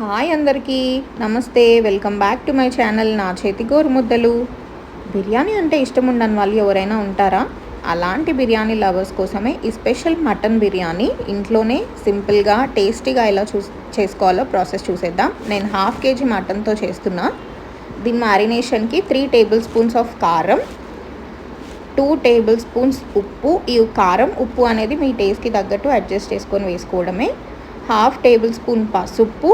Hi అందరికీ. నమస్తే. Welcome back to my channel నా చేతి గోరు ముద్దలు బిర్యానీ అంటే ఇష్టం ఉండని వాళ్ళు ఎవరైనా ఉంటారా? అలాంటి బిర్యానీ లవర్స్ కోసమే ఈ స్పెషల్ మటన్ బిర్యానీ. ఇంట్లోనే సింపుల్గా టేస్టీగా ఎలా చూ చేసుకోవాలో ప్రాసెస్ చూసేద్దాం. నేను హాఫ్ కేజీ మటన్తో చేస్తున్నా. దీని మ్యారినేషన్కి త్రీ టేబుల్ స్పూన్స్ ఆఫ్ కారం టూ టేబుల్ స్పూన్స్ ఉప్పు. ఈ కారం ఉప్పు అనేది మీ టేస్ట్కి తగ్గట్టు అడ్జస్ట్ చేసుకొని వేసుకోవడమే. హాఫ్ టేబుల్ స్పూన్ పసుపు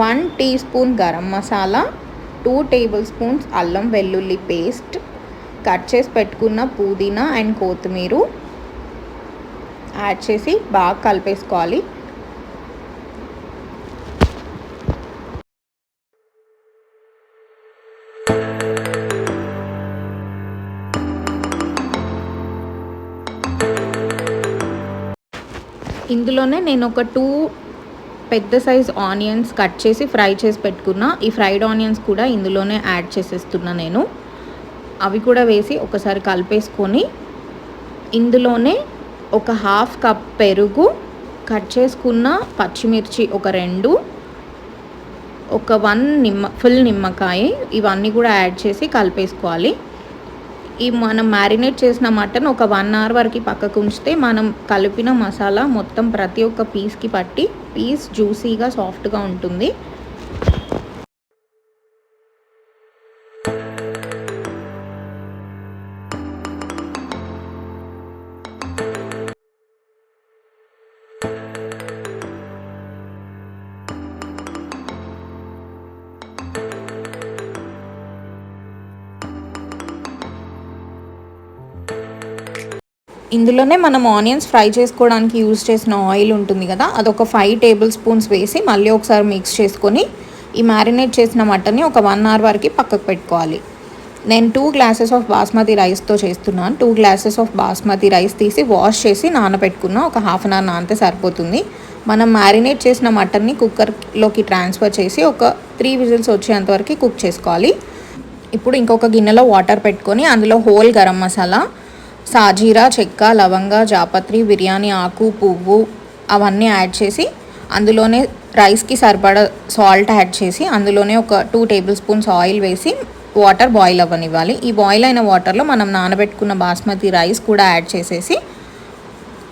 one teaspoon garam masala two tablespoons అల్లం వెల్లుల్లి పేస్ట్ కట్ చేసి పెట్టుకున్న పుదీనా అండ్ కొత్తిమీర యాడ్ చేసి బాగా కలిపేసుకోవాలి. ఇందులోనే నేను ఒక టూ పెద్ద సైజ్ ఆనియన్స్ కట్ చేసి ఫ్రై చేసి పెట్టుకున్న ఈ ఫ్రైడ్ ఆనియన్స్ కూడా ఇందులోనే యాడ్ చేసేస్తున్నా నేను. అవి కూడా వేసి ఒకసారి కలిపేసుకొని ఇందులోనే ఒక హాఫ్ కప్ పెరుగు కట్ చేసుకున్న పచ్చిమిర్చి ఒక రెండు ఒక వన్ నిమ్మ ఫుల్ నిమ్మకాయ ఇవన్నీ కూడా యాడ్ చేసి కలిపేసుకోవాలి. ఈ మనం మ్యారినేట్ చేసిన మటన్ ఒక వన్ అవర్ వరకు పక్కకు ఉంచితే మనం కలిపిన మసాలా మొత్తం ప్రతి ఒక్క పీస్కి పట్టి పీస్ జ్యూసీగా సాఫ్ట్గా ఉంటుంది. ఇందులోనే మనం ఆనియన్స్ ఫ్రై చేసుకోవడానికి యూజ్ చేసిన ఆయిల్ ఉంటుంది కదా అదొక ఫైవ్ టేబుల్ స్పూన్స్ వేసి మళ్ళీ ఒకసారి మిక్స్ చేసుకొని ఈ మ్యారినేట్ చేసిన మటన్ని ఒక వన్ అవర్ వరకు పక్కకు పెట్టుకోవాలి. నేను టూ గ్లాసెస్ ఆఫ్ బాస్మతి రైస్తో చేస్తున్నాను. Two glasses of basmati rice తీసి వాష్ చేసి నానబెట్టుకున్న ఒక హాఫ్ అన్ అవర్ నానితే సరిపోతుంది. మనం మ్యారినేట్ చేసిన మటన్ని కుక్కర్లోకి ట్రాన్స్ఫర్ చేసి ఒక త్రీ విజిల్స్ వచ్చేంతవరకు కుక్ చేసుకోవాలి. ఇప్పుడు ఇంకొక గిన్నెలో వాటర్ పెట్టుకొని అందులో హోల్ గరం మసాలా సాజీరా చెక్క లవంగ జాపత్రి బిర్యానీ ఆకు పువ్వు అవన్నీ యాడ్ చేసి అందులోనే రైస్కి సరిపడా సాల్ట్ యాడ్ చేసి అందులోనే ఒక టూ టేబుల్ స్పూన్స్ ఆయిల్ వేసి వాటర్ బాయిల్ అవ్వనివ్వాలి. ఈ బాయిల్ అయిన వాటర్లో మనం నానబెట్టుకున్న బాస్మతి రైస్ కూడా యాడ్ చేసేసి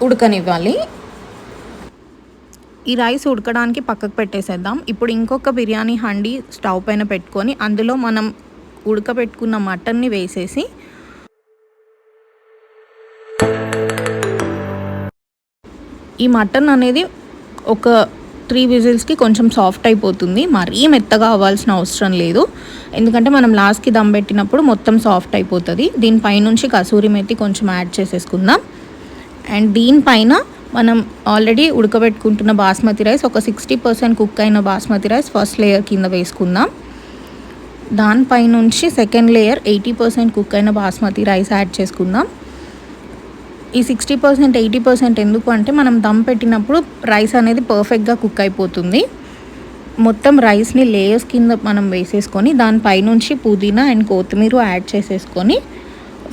ఉడకనివ్వాలి. ఈ రైస్ ఉడకడానికి పక్కకు పెట్టేసేద్దాం. ఇప్పుడు ఇంకొక బిర్యానీ హండి స్టవ్ పైన పెట్టుకొని అందులో మనం ఉడకబెట్టుకున్న మటన్ని వేసేసి ఈ మటన్ అనేది ఒక త్రీ విజిల్స్కి కొంచెం సాఫ్ట్ అయిపోతుంది. మరీ మెత్తగా అవ్వాల్సిన అవసరం లేదు. ఎందుకంటే మనం లాస్ట్కి దమ్ పెట్టినప్పుడు మొత్తం సాఫ్ట్ అయిపోతుంది. దీనిపైనుంచి కసూరి మెత్తి కొంచెం యాడ్ చేసేసుకుందాం. అండ్ దీనిపైన మనం ఆల్రెడీ ఉడకబెట్టుకుంటున్న బాస్మతి రైస్ ఒక సిక్స్టీ పర్సెంట్ కుక్ అయిన బాస్మతి రైస్ ఫస్ట్ లేయర్ కింద వేసుకుందాం. దానిపైనుంచి second layer eighty percent cook అయిన బాస్మతి రైస్ యాడ్ చేసుకుందాం. ఈ సిక్స్టీ పర్సెంట్ ఎయిటీ పర్సెంట్ ఎందుకు అంటే మనం దమ్ పెట్టినప్పుడు రైస్ అనేది పర్ఫెక్ట్గా కుక్ అయిపోతుంది. మొత్తం రైస్ని లేయర్స్ కింద మనం వేసేసుకొని దానిపైనుంచి పుదీనా అండ్ కొత్తిమీర యాడ్ చేసేసుకొని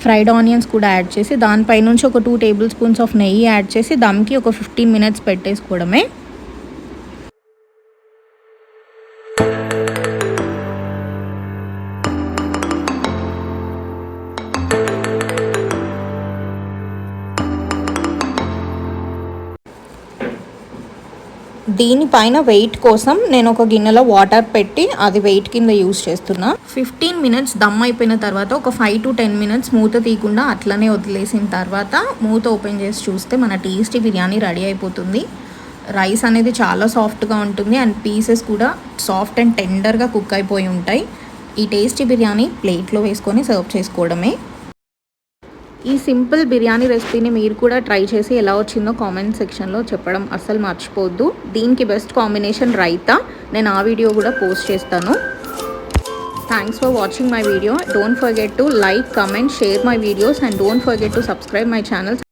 ఫ్రైడ్ ఆనియన్స్ కూడా యాడ్ చేసి దానిపైనుంచి ఒక టూ టేబుల్ స్పూన్స్ ఆఫ్ నెయ్యి యాడ్ చేసి దమ్కి ఒక ఫిఫ్టీన్ మినిట్స్ పెట్టేసుకోవడమే. దీనిపైన వెయిట్ కోసం నేను ఒక గిన్నెలో వాటర్ పెట్టి అది వెయిట్ కింద యూస్ చేస్తున్నా. ఫిఫ్టీన్ మినిట్స్ దమ్ అయిపోయిన తర్వాత ఒక ఫైవ్ టు టెన్ మినిట్స్ మూత తీయకుండా అట్లనే వదిలేసిన తర్వాత మూత ఓపెన్ చేసి చూస్తే మన టేస్టీ బిర్యానీ రెడీ అయిపోతుంది. రైస్ అనేది చాలా సాఫ్ట్గా ఉంటుంది అండ్ పీసెస్ కూడా సాఫ్ట్ అండ్ టెండర్గా కుక్ అయిపోయి ఉంటాయి. ఈ టేస్టీ బిర్యానీ ప్లేట్లో వేసుకొని సర్వ్ చేసుకోవడమే. ఈ సింపుల్ బిర్యానీ రెసిపీని మీరు కూడా ట్రై చేసి ఎలా వచ్చిందో కామెంట్ సెక్షన్లో చెప్పడం అస్సలు మర్చిపోవద్దు. దీనికి బెస్ట్ కాంబినేషన్ రైతా. నేను ఆ వీడియో కూడా పోస్ట్ చేస్తాను. Thanks for watching my video don't forget to like comment share my videos and don't forget to subscribe my channel